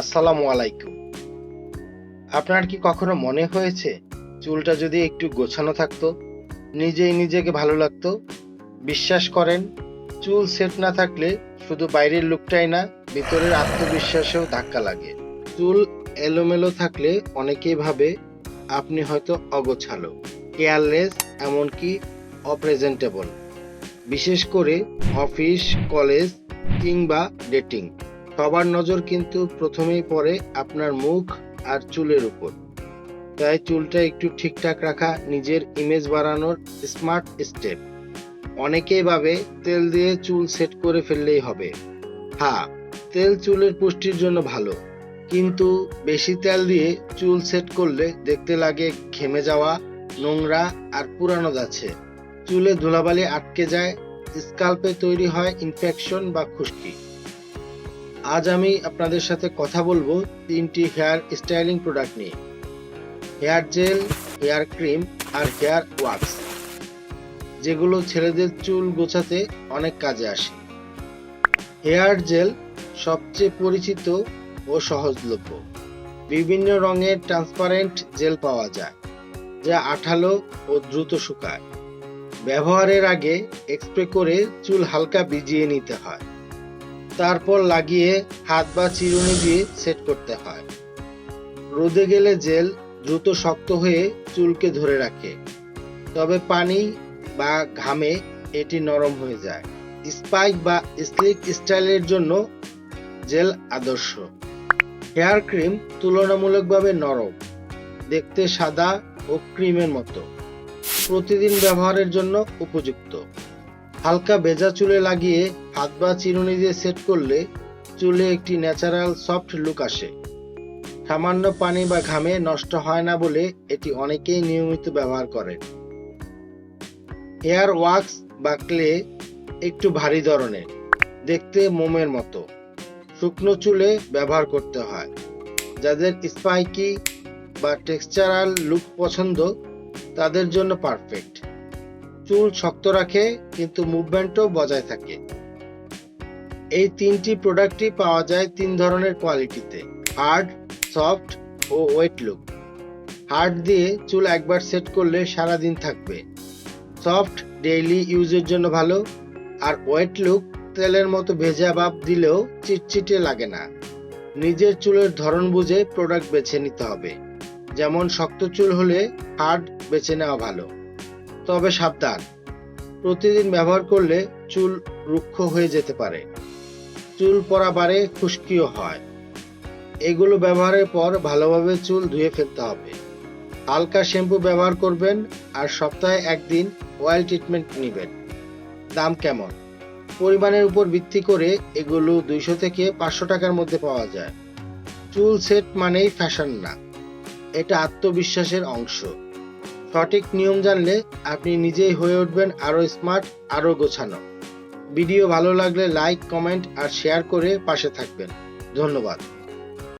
আসসালামু আলাইকুম। আপনার কি কখনো মনে হয়েছে চুলটা যদি একটু গোছানো থাকতো, নিজেই নিজেকে ভালো লাগতো? বিশ্বাস করেন, চুল সেট না থাকলে শুধু বাইরের লুকটাই না, ভিতরের আত্মবিশ্বাসেও ধাক্কা লাগে। চুল এলোমেলো থাকলে অনেকেই ভাবে আপনি হয়তো অগোছালো, কেয়ারলেস, এমনকি অপ্রেজেন্টেবল। বিশেষ করে অফিস, কলেজ কিংবা ডেটিং। সবার নজর কিন্তু প্রথমেই পড়ে আপনার মুখ আর চুলের উপর। তাই চুলটা একটু ঠিকঠাক রাখা নিজের ইমেজ বাড়ানোর স্মার্ট স্টেপ অনেকেই ভাবে তেল দিয়ে চুল সেট করে ফেললেই হবে। হ্যাঁ তেল চুলের পুষ্টির জন্য ভালো। কিন্তু বেশি তেল দিয়ে চুল সেট করলে দেখতে লাগে ঘেমে যাওয়া, নোংরা আর পুরানো যাচ্ছে চুলে ধুলাবালি আটকে যায় স্কাল্পে তৈরি হয় ইনফেকশন বা খুশকি। আজ আমি আপনাদের সাথে কথা বলব তিনটি হেয়ার স্টাইলিং প্রোডাক্ট নিয়ে। হেয়ার জেল, হেয়ার ক্রিম আর হেয়ার ওয়াক্স, যেগুলো ছেলেদের চুল গোছাতে অনেক কাজে আসে। হেয়ার জেল সবচেয়ে পরিচিত ও সহজলভ্য। বিভিন্ন রঙের ট্রান্সপারেন্ট জেল পাওয়া যায়, যা আঠালো ও দ্রুত শুকায়। ব্যবহারের আগে এক্সপ্রে করে চুল হালকা ভিজিয়ে নিতে হয়। তারপর লাগিয়ে হাত বা চিরুনি দিয়ে সেট করতে হয়। রোদে গেলে জেল দ্রুত শক্ত হয়ে চুলকে ধরে রাখে। তবে পানি বা ঘামে এটি নরম হয়ে যায়। স্পাইক বা স্লিক স্টাইলের জন্য জেল আদর্শ। হেয়ার ক্রিম তুলনামূলকভাবে নরম, দেখতে সাদা ও ক্রিমের মতো। প্রতিদিন ব্যবহারের জন্য উপযুক্ত। হালকা ভেজা চুলে লাগিয়ে হাত বা চিরুনি দিয়ে সেট করলে চুলে একটি ন্যাচারাল সফট লুক আসে। সামান্য পানি বা ঘামে নষ্ট হয় না বলে এটি অনেকেই নিয়মিত ব্যবহার করেন। হেয়ার ওয়াক্স বা ক্লে একটু ভারী ধরনের, দেখতে মোমের মতো। শুকনো চুলে ব্যবহার করতে হয়। যাদের স্পাইকি বা টেক্সচারাল লুক পছন্দ, তাদের জন্য পারফেক্ট। চুল শক্ত রাখে, কিন্তু মুভমেন্টও বজায় থাকে। এই তিনটি প্রোডাক্টই পাওয়া যায় তিন ধরনের কোয়ালিটিতে হার্ড সফট ও ওয়েট লুক হার্ড দিয়ে চুল একবার সেট করলে সারা দিন থাকবে। সফট ডেইলি ইউজের জন্য ভালো। আর ওয়েট লুক তেলের মতো ভেজা ভাব দিলেও চিটচিটে লাগে না। নিজের চুলের ধরন বুঝে প্রোডাক্ট বেছে নিতে হবে। যেমন শক্ত চুল হলে হার্ড বেছে নেওয়া ভালো। তবে সাবধান। প্রতিদিন ব্যবহার করলে চুল রুক্ষ হয়ে যেতে পারে। চুল পরা বাড়ে খুশকিও হয়। এগুলো ব্যবহারের পর ভালোভাবে চুল ধুয়ে ফেলতে হবে। হালকা শ্যাম্পু ব্যবহার করবেন আর সপ্তাহে একদিন অয়েল ট্রিটমেন্ট নেবেন। দাম কেমন? পরিমাণের উপর ভিত্তি করে এগুলো দুইশো থেকে পাঁচশো টাকার মধ্যে পাওয়া যায়। চুল সেট মানেই ফ্যাশন না। এটা আত্মবিশ্বাসের অংশ। সঠিক নিয়ম জানলে আপনি নিজেই হয়ে উঠবেন আরও স্মার্ট আরও গোছানো। ভিডিও ভালো লাগলে লাইক কমেন্ট আর শেয়ার করে পাশে থাকবেন। ধন্যবাদ।